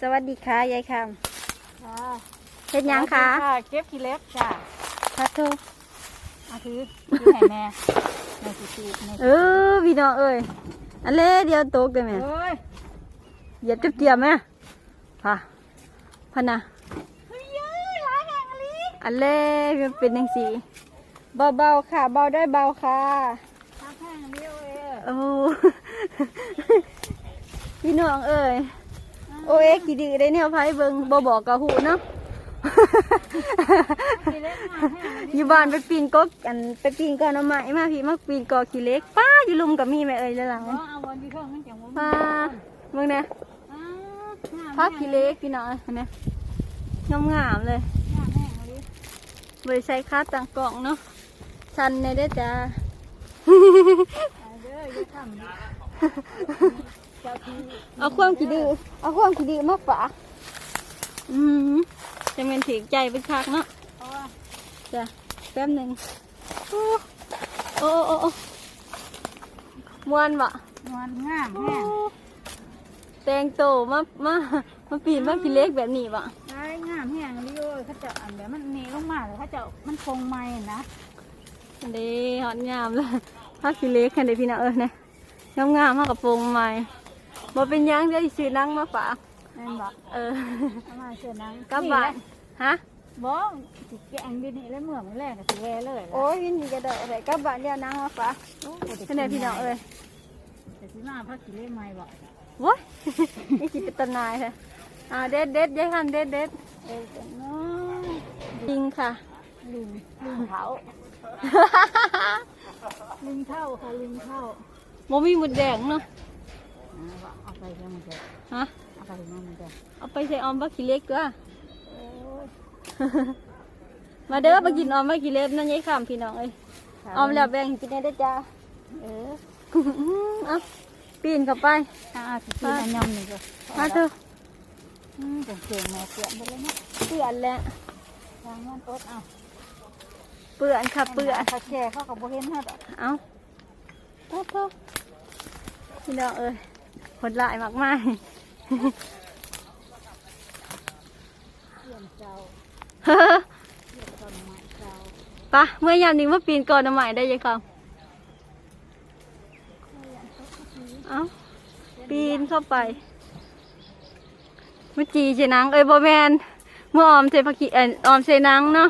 สวัสดีค่ะยายคค่ะำเฮ็ดหยังคะสวัสดีเก็บขี้เล็บจ้ะพัดโทเอาถือถือให้แม่แม่สิตีแม่เออพี่น้องเอ้ยอันเล่เดียวตกได้ไหมเอ้ยเหยียบเจียบๆไหมพะพะนะเฮ้ยเอ้ยหลายแห่งอะลิอันเล่เป็นยังสีเบาๆค่ะ เบาได้เบาค่ะ หลายแห่งอะลิเอ้ยโอ้ พี่น้องเอ้ย โอเอ็กกี่ดื้อได้เนี่ยไพ่เบิงบ่บอกกะหูเนาะ อยู่บ้านไปปีนกกอันไปปีนกอหน่อไม้มาพี่มาปีนกอขี้เล็กป้าอยู่ลุมกับมีแม่เอ้ยแล้วหลังบ่เอาวันที่เมันจังว่าป้าเบิ่งนะอ่าพักขี้เล็กพี่น้องเอันนี้งามงามๆเลยหลายแห่งอะลิบริใช้ค่าต่างกล่องเนาะชันในเด้อจ้า เอาเด้ออย่าทำเจ้าที่เอาความขี้ดื้อเอาความขี้ดื้อมาฝากอืมจะเป็นถีกใจเป็นคักเนาะเพราะว่าจ้ะแป๊บหนึ่งโอ้โอ้โอ้โอ้มวนบะนวลงามแห้งแตงโตมามามาปีนมาขี้เล็กแบบนี้บะหลายงามแห้งอะลิเอ้ยเขาเจะอันแบบมันหนีลงมาเลยเขาเจะมันคงไม้นะอันนี้หอนงามเลยพักขี้เล็กแค่ไหนพี่น้องเออเนี่ยงามงามๆมากกับโปรงใหม่ บ่เป็นหยังเดี๋ยวสิซื้อนังมาฝากแม่นบอกเออเอามาเชิญนังกลับบ้านฮะบ้องสิแกงดินี่แล้วเมื่อมื้อแรกก็สิแวเลยล่ะโอ้ยวินจะได้อะไรกลับบ้านเดี๋ยวนังมาฝากโอ้ยแค่ไหนพี่น้องเอ้ยแต่สิมาพักกินเล่ใหม่บ่โว้ยนี่สิเป็นตนายค่ะอ่าเด็ดเด็ดยายคันเด็ดเด็ดเอ้ยแต่น้อยจริงค่ะ ลิงลิงเผาลิงเท่าค่ะลิงเท่าโมมีหมุดแดงเนาะอ่า ว่าเอาไปเดี๋ยวมันจะฮะเอาไปเดี๋ยวมันจะเอาไปใส่ออมบักขี้เล็กก็โอ้ยมาเด้อมากินออมบักขี้เล็กนั่นยายคำพี่น้องเอ้ยออมแล้วแบ่งกินได้เด้อจ้าเออเอาปีนเข้าไปอ่าสิกินอันยำนี่ก็มาเถอะอืมเก่งๆแม่เปลี่ยนไปเลยเนาะเปื่อนแล้วทางมันอดเอาเปื่อนค่ะเปื่อนเขาแช่เขาก็บ่เห็นเฮาดอกเอาโอ้โหพี่น้องเอ้ย ผลลายมากมายเปลี่ยนเจ้าเฮ้อปลี่ยนต้นไม้เจ้าปะเมื่อยามนี้มาปีนก่อนใหม่ได้ยังคำเอาปีนเข้าไปเมื่อจีเชนังเอ้ยบอแมนเมื่อออมเซพักขีเอ่อออมเซนังเนาะ